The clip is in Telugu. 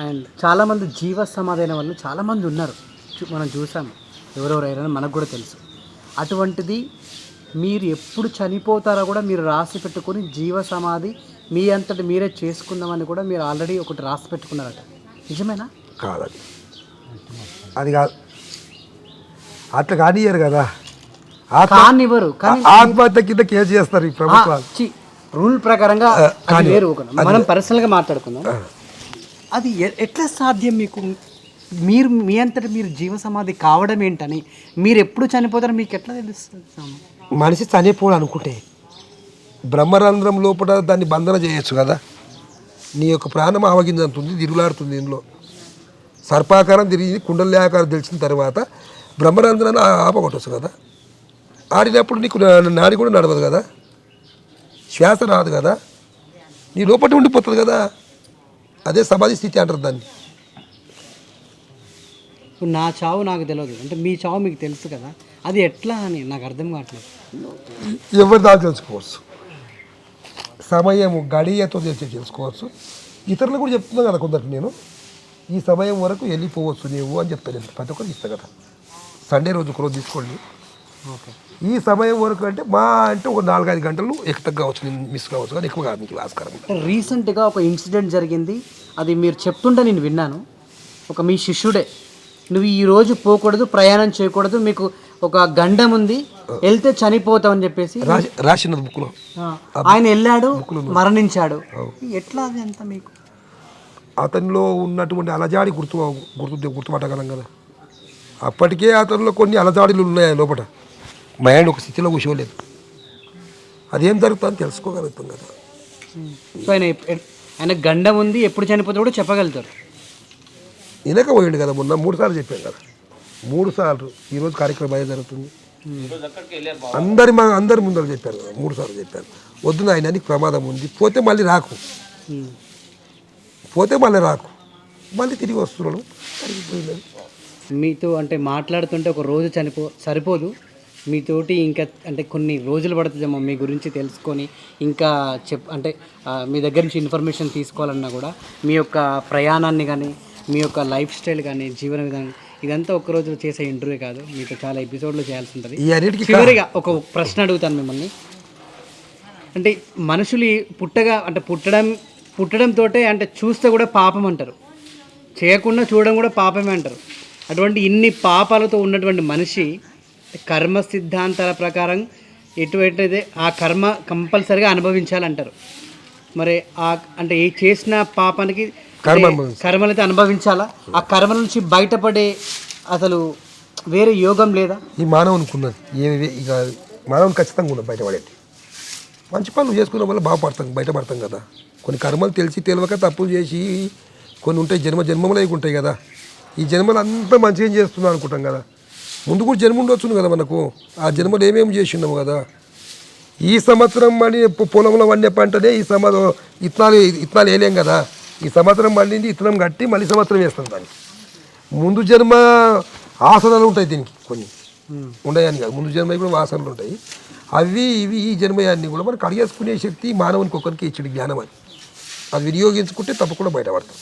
అండ్ చాలామంది జీవ సమాధైన వాళ్ళు చాలామంది ఉన్నారు. చూ- మనం చూసాము ఎవరెవరైనా మనకు కూడా తెలుసు. అటువంటిది మీరు ఎప్పుడు చనిపోతారో కూడా మీరు రాసి పెట్టుకొని జీవ సమాధి మీ అంతటి మీరే చేసుకుందామని కూడా మీరు ఆల్రెడీ ఒకటి రాసి పెట్టుకున్నారట. నిజమేనా? కాదది అది కాదు. అట్లా కానియ్యారు కదా. కానివ్వరు కానీ ఆత్మహత్య కింద కేసు చేస్తారు ఈ ప్రభుత్వాలు. రూల్ ప్రకారంగా మనం పర్సనల్గా మాట్లాడుకుందాం. అది ఎ- ఎట్లా సాధ్యం మీకు? మీరు మీ అంతటి మీరు జీవ సమాధి కావడం ఏంటని? మీరు ఎప్పుడు చనిపోతారో మీకు ఎట్లా తెలుస్తుంది మనిషి చనిపోడు అనుకుంటే బ్రహ్మరంధ్రం లోపల దాన్ని బంధన చేయొచ్చు కదా? నీ యొక్క ప్రాణం ఆవగింజంతుంది తిరుగులాడుతుంది ఇందులో. సర్పాకారం తిరిగి కుండలి ఆకారం తెలిసిన తర్వాత బ్రహ్మరంధ్రాన్ని ఆ- ఆపగొట్టచ్చు కదా? ఆడినప్పుడు నీకు నాడి కూడా నడవదు కదా? శ్వాస రాదు కదా? నీ లోపల ఉండిపోతుంది కదా? అదే సమాధి స్థితి అంటారు దాన్ని. ఇప్పుడు నా చావు నాకు తెలియదు అంటే మీ చావు మీకు తెలుసు కదా. అది ఎట్లా అని నాకు అర్థం కావట్లేదు. ఎవరి దాకా తెలుసుకోవచ్చు? సమయము గడియతో తెలిసి తెలుసుకోవచ్చు. ఇతరులు కూడా చెప్తున్నాను కదా కొందరికి నేను ఈ సమయం వరకు వెళ్ళిపోవచ్చు నీవు అని చెప్తాను ప్రతి ఒక్కరికి ఇస్తా కదా. సండే రోజు ఒక రోజు తీసుకోండి. ఈ సమయం వరకు అంటే మా అంటే ఒక నాలుగైదు గంటలు ఎక్కువ కావచ్చు మిస్ కావచ్చు కానీ ఎక్కువ కాదు మీకు ఆస్కారం రీసెంట్గా ఒక ఇన్సిడెంట్ జరిగింది. అది మీరు చెప్తుంటే నేను విన్నాను. ఒక మీ శిష్యుడే నువ్వు ఈ రోజు పోకూడదు ప్రయాణం చేయకూడదు మీకు ఒక గండం ఉంది వెళ్తే చనిపోతావు అని చెప్పేసి రాసి రాసినది బుక్లో. ఆయన వెళ్ళాడు మరణించాడు. ఎట్లా అది అంత మీకు? అతనిలో ఉన్నటువంటి అలజాడి గుర్తు గుర్తు గుర్తుపట్టగలం కదా. అప్పటికే అతనిలో కొన్ని అలజాడిలు ఉన్నాయి లోపల మైండ్ ఒక స్థితిలో కూర్చోలేదు. అదేం జరుగుతుందని తెలుసుకోగలుగుతాం కదా. సో ఆయన ఆయన గండం ఉంది ఎప్పుడు చనిపోతాడో కూడా చెప్పగలుగుతారు. వెనక పోయిండు కదా మొన్న మూడు సార్లు చెప్పాను కదా. మూడు సార్లు ఈరోజు కార్యక్రమం అదే జరుగుతుంది. అందరి మా అందరి ముందర చెప్పారు కదా మూడు సార్లు చెప్పారు వద్దు ఆయన నీకు ప్రమాదం ఉంది. పోతే మళ్ళీ రాకు. పోతే మళ్ళీ రాకు. మళ్ళీ తిరిగి వస్తున్నాడు. సరిపోయింది మీతో అంటే మాట్లాడుతుంటే ఒక రోజు చనిపో సరిపోదు. మీతోటి ఇంకా అంటే కొన్ని రోజులు పడుతుందేమో మీ గురించి తెలుసుకొని ఇంకా చెప్ అంటే మీ దగ్గర నుంచి ఇన్ఫర్మేషన్ తీసుకోవాలన్నా కూడా మీ యొక్క ప్రయాణాన్ని కానీ మీ యొక్క లైఫ్ స్టైల్ కానీ జీవన విధానం ఇదంతా ఒక్క రోజులో చేసే ఇంటర్వ్యూ కాదు. మీతో చాలా ఎపిసోడ్లు చేయాల్సి ఉంటుంది. చివరిగా ఒక ప్రశ్న అడుగుతాను మిమ్మల్ని. అంటే మనుషులు పుట్టగా అంటే పుట్టడం పుట్టడంతో అంటే చూస్తే కూడా పాపం అంటారు. చేయకుండా చూడడం కూడా పాపమే అంటారు. అటువంటి ఇన్ని పాపాలతో ఉన్నటువంటి మనిషి కర్మ సిద్ధాంతాల ప్రకారం ఎటువంటిదే ఆ కర్మ కంపల్సరిగా అనుభవించాలంటారు. మరి ఆ అంటే ఏ చేసిన పాపానికి. కర్మలైతే అనుభవించాలా? ఆ కర్మల నుంచి బయటపడే అసలు వేరే యోగం లేదా? ఈ మానవునికి ఉన్నది ఏమి ఇక మానవుని ఖచ్చితంగా ఉన్నది బయటపడేది. మంచి పనులు చేసుకున్న వల్ల బాగుపడతాం బయటపడతాం కదా. కొన్ని కర్మలు తెలిసి తెలియక తప్పులు చేసి కొన్ని ఉంటాయి జన్మ జన్మములు అవి ఉంటాయి కదా. ఈ జన్మలు అంతా మంచిగా చేస్తున్నాం అనుకుంటాం కదా. ముందు కూడా జన్మ ఉండొచ్చు కదా మనకు. ఆ జన్మలు ఏమేమి చేసి ఉన్నాము కదా? ఈ సంవత్సరం మళ్ళీ పొలంలో వండే పంటనే ఈ సంవత్సరం ఇత్తనాలు ఇత్తనాలు వేయలేం కదా. ఈ సంవత్సరం పండింది ఇత్తనం కట్టి మళ్ళీ సంవత్సరం వేస్తాం దాన్ని. ముందు జన్మ ఆసనాలు ఉంటాయి దీనికి కొన్ని. ఉండయని కాదు. ముందు జన్మ కూడా వాసనలు ఉంటాయి. అవి ఇవి ఈ జన్మయాన్ని కూడా మనకు అడిగేసుకునే శక్తి మానవునికి ఒకరికి ఇచ్చిన జ్ఞానం అని అది వినియోగించుకుంటే తప్పకుండా బయటపడతాం.